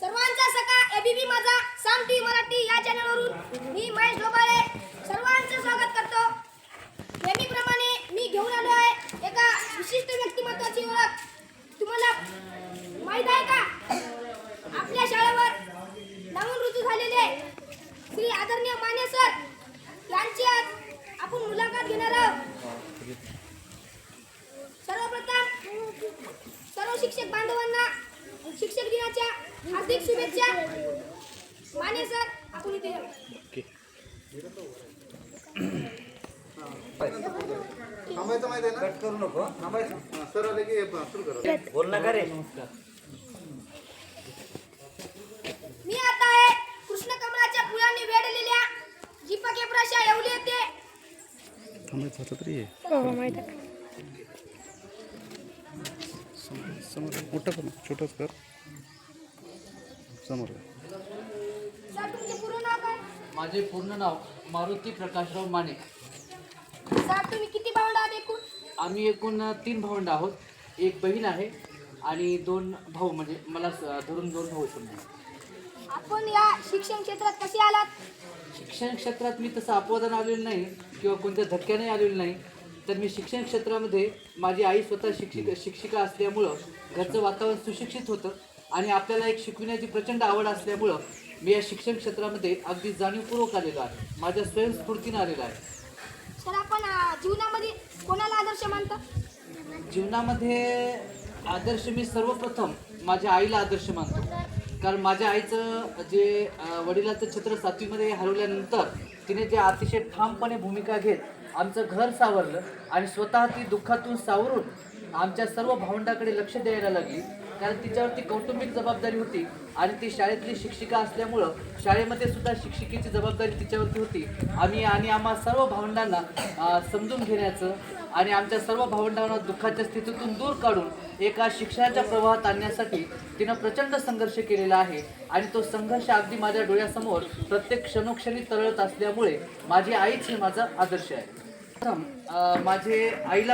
सर्वांचा सका एबीबी माझा साम टी मराठी या चॅनलवरून मी महेश ढोबाळे. सर्वांचं स्वागत करतो. नेहमीप्रमाणे मी घेऊन आलो आहे एका विशिष्ट व्यक्तिमत्वाची ओळख. तुम्हाला माहीत आहे का? आपल्या शाळेवर नवीन ऋतू झालेले श्री आदरणीय माने सर यांची आज आपण मुलाखत घेणार आहोत. सर्वप्रथम सर्व शिक्षक बांधवांना शिक्षक दिनाच्या हार्दिक शुभेच्छा. माने सर आपण इथे या. थांबायचं माहिती आहे ना? कट करू नको थांबायचं. सर आले की सुरू करा. बोल ना रे मी आता आहे कृष्ण कमळाच्या फुलांनी वेढलेल्या दीपक एप्राशा येवली येते. थांबायचं होतं तरी. समोर मोठं कर छोटंच कर समोर सर तुमचे पूर्ण नाव काय? माझे पूर्ण नाव मारुती प्रकाशराव माने. सर तुम्ही किती भावंड आहात एकूण? आम्ही एकूण तीन भावंड आहोत. एक बहीण आहे आणि दोन भाऊ म्हणजे मला स- धरून दोन भाऊ समजा आपण या शिक्षण क्षेत्रात कसे आलात? शिक्षण क्षेत्रात मी तसं अपवादान आलेलं नाही किंवा कोणत्या धक्क्याने आलेलं नाही. तर मी शिक्षण क्षेत्रामध्ये माझी आई स्वतः शिक्षिक शिक्षिका असल्यामुळं घरचं वातावरण सुशिक्षित होतं आणि आपल्याला एक शिकविण्याची प्रचंड आवड असल्यामुळं मी या शिक्षण क्षेत्रामध्ये अगदी जाणीवपूर्वक आलेलो आहे. माझ्या स्वयंस्फूर्तीनं आलेलो आहे. सर आपण जीवनामध्ये कोणाला आदर्श मानता? जीवनामध्ये आदर्श मी सर्वप्रथम माझ्या आईला आदर्श मानतो. कारण माझ्या आईचं जे वडिलाचं छत्र सातवीमध्ये हरवल्यानंतर तिने जे अतिशय ठामपणे भूमिका घेत आमचं घर सावरलं आणि स्वतः ती दुःखातून सावरून आमच्या सर्व भावंडाकडे लक्ष द्यायला लागली. कारण तिच्यावरती कौटुंबिक जबाबदारी होती आणि ती शाळेतली शिक्षिका असल्यामुळं शाळेमध्ये सुद्धा शिक्षिकेची जबाबदारी तिच्यावरती होती. आम्ही आणि आम्हा सर्व भावंडांना समजून घेण्याचं आणि आमच्या सर्व भावंडांना दुःखाच्या स्थितीतून दूर काढून एका शिक्षणाच्या प्रवाहात आणण्यासाठी तिनं प्रचंड संघर्ष केलेला आहे आणि तो संघर्ष अगदी माझ्या डोळ्यासमोर प्रत्येक क्षणोक्षणी तरळत असल्यामुळे माझी आईच हे माझा आदर्श आहे. प्रथम माझे आईला